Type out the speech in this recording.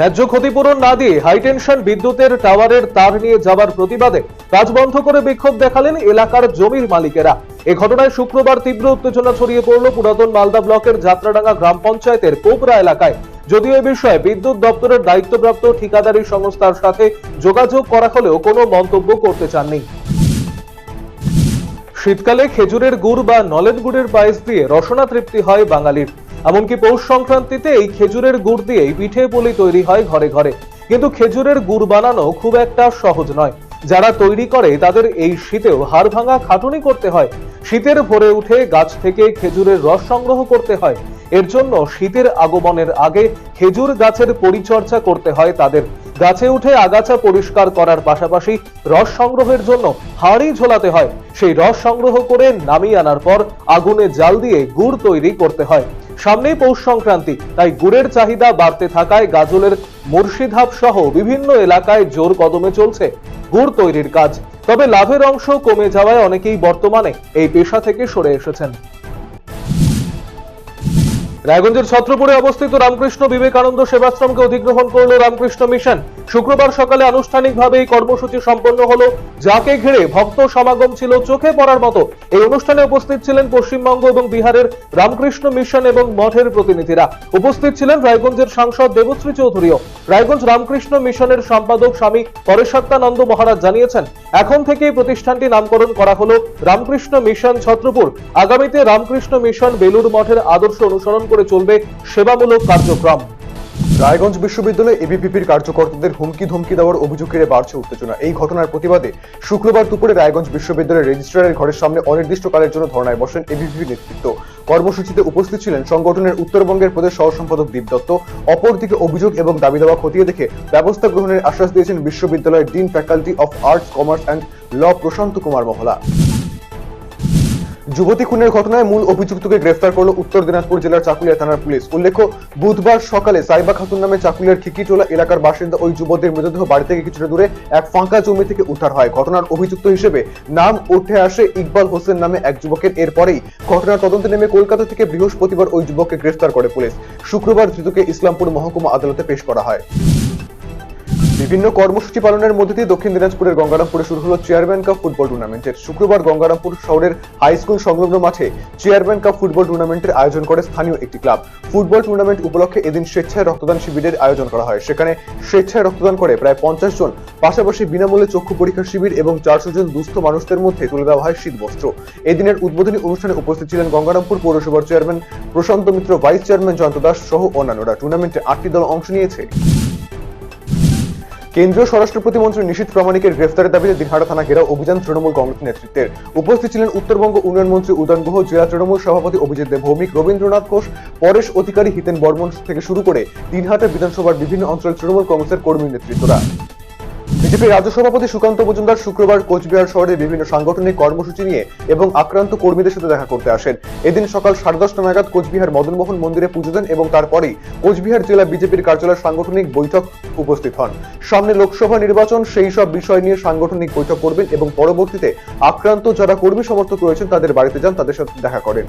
ন্যায্য ক্ষতিপূরণ না দিয়ে হাইটেনশন বিদ্যুতের টাওয়ারের তার নিয়ে যাবার প্রতিবাদে কাজ বন্ধ করে বিক্ষোভ দেখালেন এলাকার জমির মালিকেরা। এ ঘটনায় শুক্রবার তীব্র উত্তেজনা ছড়িয়ে পড়ল পুরাতন মালদা ব্লকের যাত্রাডাঙ্গা গ্রাম পঞ্চায়েতের কোপরা এলাকায়। যদিও এ বিষয়ে বিদ্যুৎ দপ্তরের দায়িত্বপ্রাপ্ত ঠিকাদারি সংস্থার সাথে যোগাযোগ করা হলেও কোনো মন্তব্য করতে চাননি। শীতকালে খেজুরের গুড় বা নলেন গুড়ের পায়েস দিয়ে রসনা তৃপ্তি হয় বাঙালির। এমনকি পৌষ সংক্রান্তিতে এই খেজুরের গুড় দিয়েই পিঠে পুলি তৈরি হয় ঘরে ঘরে। কিন্তু খেজুরের গুড় বানানো খুব একটা সহজ নয়। যারা তৈরি করে তাদের এই শীতেও হাড় ভাঙা খাটুনি করতে হয়। শীতের ভরে উঠে গাছ থেকে খেজুরের রস সংগ্রহ করতে হয়। এর জন্য শীতের আগমনের আগে খেজুর গাছের পরিচর্যা করতে হয় তাদের। গাছে উঠে আগাছা পরিষ্কার করার পাশাপাশি রস সংগ্রহের জন্য হাঁড়ি ঝোলাতে হয়। সেই রস সংগ্রহ করে নামিয়ে আনার পর আগুনে জাল দিয়ে গুড় তৈরি করতে হয়। সামনেই পৌষ সংক্রান্তি, তাই গুড়ের চাহিদা বাড়তে থাকায় গাজলের মুর্শিধাব সহ বিভিন্ন এলাকায় জোর কদমে চলছে গুড় তৈরির কাজ। তবে লাভের অংশ কমে যাওয়ায় অনেকেই বর্তমানে এই পেশা থেকে সরে এসেছেন। রায়গঞ্জের ছত্রপুরে অবস্থিত রামকৃষ্ণ বিবেকানন্দ সেবাশ্রমকে অধিগ্রহণ করল রামকৃষ্ণ মিশন। শুক্রবার সকালে আনুষ্ঠানিকভাবে এই কর্মসূচি সম্পন্ন হলো, যাকে ঘিরে ভক্ত সমাগম ছিল চোখে পড়ার মতো। এই অনুষ্ঠানে উপস্থিত ছিলেন পশ্চিমবঙ্গ এবং বিহারের রামকৃষ্ণ মিশন এবং মঠের প্রতিনিধিরা। উপস্থিত ছিলেন রায়গঞ্জের সাংসদ দেবশ্রী চৌধুরীও। রায়গঞ্জ রামকৃষ্ণ মিশনের সম্পাদক স্বামী পরেশাত্তানন্দ মহারাজ জানিয়েছেন, এখন থেকেই প্রতিষ্ঠানটি নামকরণ করা হল রামকৃষ্ণ মিশন ছত্রপুর। আগামীতে রামকৃষ্ণ মিশন বেলুর মঠের আদর্শ অনুসরণ করে চলবে সেবামূলক কার্যক্রম। রায়গঞ্জ বিশ্ববিদ্যালয়ে এবিপিপির কার্যকর্তাদের হুমকি ধমকি দেওয়ার অভিযোগ বাড়ছে উত্তেজনা। এই ঘটনার প্রতিবাদে শুক্রবার দুপুরে রায়গঞ্জ বিশ্ববিদ্যালয়ের রেজিস্ট্রারের ঘরের সামনে অনির্দিষ্টকালের জন্য ধর্নায় বসেন এবিভিপি নেতৃত্ব। কর্মসূচিতে উপস্থিত ছিলেন সংগঠনের উত্তরবঙ্গের প্রদেশ সহ সম্পাদক দীপ দত্ত। অপরদিকে অভিযোগ এবং দাবি দেওয়া খতিয়ে দেখে ব্যবস্থা গ্রহণের আশ্বাস দিয়েছেন বিশ্ববিদ্যালয়ের dean faculty of arts, commerce and law Prashant Kumar Mahala. যুবতী খুনের ঘটনায় মূল অভিযুক্তকে গ্রেফতার করল উত্তর দিনাজপুর জেলার চাকুলিয়া থানার পুলিশ। উল্লেখ্য, বুধবার সকালে সাইবা খাতুন নামে চাকুলিয়ার খিকিটোলা এলাকার বাসিন্দা ওই যুবকদের মৃতদেহ বাড়ি থেকে কিছুটা দূরে এক ফাঁকা জমি থেকে উদ্ধার হয়। ঘটনার অভিযুক্ত হিসেবে নাম উঠে আসে ইকবাল হোসেন নামে এক যুবকের। এরপরেই ঘটনার তদন্তে নেমে কলকাতা থেকে বৃহস্পতিবার ওই যুবককে গ্রেফতার করে পুলিশ। শুক্রবার ধৃতকে ইসলামপুর মহকুমা আদালতে পেশ করা হয়। বিভিন্ন কর্মসূচি পালনের মধ্যে দিয়ে দক্ষিণ দিনাজপুরের গঙ্গারামপুরে শুরু হলো চেয়ারম্যান কাপ ফুটবল টুর্নামেন্টের। শুক্রবার গঙ্গারামপুর শহরের হাই স্কুল সংলগ্ন মাঠে চেয়ারম্যান কাপ ফুটবল টুর্নামেন্টের আয়োজন করে স্থানীয় একটি ক্লাব। ফুটবল টুর্নামেন্ট উপলক্ষে এদিন স্বেচ্ছায় রক্তদান শিবিরের আয়োজন করা হয়। সেখানে স্বেচ্ছায় রক্তদান করে প্রায় পঞ্চাশ জন, পাশাপাশি বিনামূল্যে চক্ষু পরীক্ষা শিবির এবং চারশো জন দুস্থ মানুষদের মধ্যে তুলে দেওয়া হয় শীতবস্ত্র। এদিনের উদ্বোধনী অনুষ্ঠানে উপস্থিত ছিলেন গঙ্গারামপুর পৌরসভার chairman Prashant Mitra, vice chairman Jayanta Das সহ অন্যান্যরা। টুর্নামেন্টে আটটি দল অংশ নিয়েছে। কেন্দ্রীয় স্বরাষ্ট্র প্রতিমন্ত্রী নিশীত প্রামাণিকের গ্রেফতারের দাবিতে দিনহাটা থানা ঘেরাও অভিযান তৃণমূল কংগ্রেস নেতৃত্বের। উপস্থিত ছিলেন উত্তরবঙ্গ উন্নয়ন মন্ত্রী উদয়ন গুহ, জেলা তৃণমূল সভাপতি অভিজিৎ দেব, ভৌমিক রবীন্দ্রনাথ ঘোষ, পরেশ অধিকারী হিতেন বর্মন থেকে শুরু করে দিনহাটা বিধানসভার বিভিন্ন অঞ্চলের তৃণমূল কংগ্রেসের কর্মী নেতৃত্বরা। বিজেপি রাজ্য সভাপতি সুকান্ত মজুমদার শুক্রবার কোচবিহার শহরে বিভিন্ন সাংগঠনিক কর্মসূচি নিয়ে এবং আক্রান্ত কর্মীদের সাথে দেখা করতে আসেন। এদিন সকাল সাড়ে দশটা নাগাদ কোচবিহার মদনমোহন মন্দিরে পুজো দেন এবং তারপরেই কোচবিহার জেলা বিজেপির কার্যালয়ের সাংগঠনিক বৈঠক উপস্থিত হন। সামনে লোকসভা নির্বাচন, সেই সব বিষয় নিয়ে সাংগঠনিক বৈঠক করবেন এবং পরবর্তীতে আক্রান্ত যারা কর্মী সমর্থক রয়েছেন তাদের বাড়িতে যান, তাদের সাথে দেখা করেন।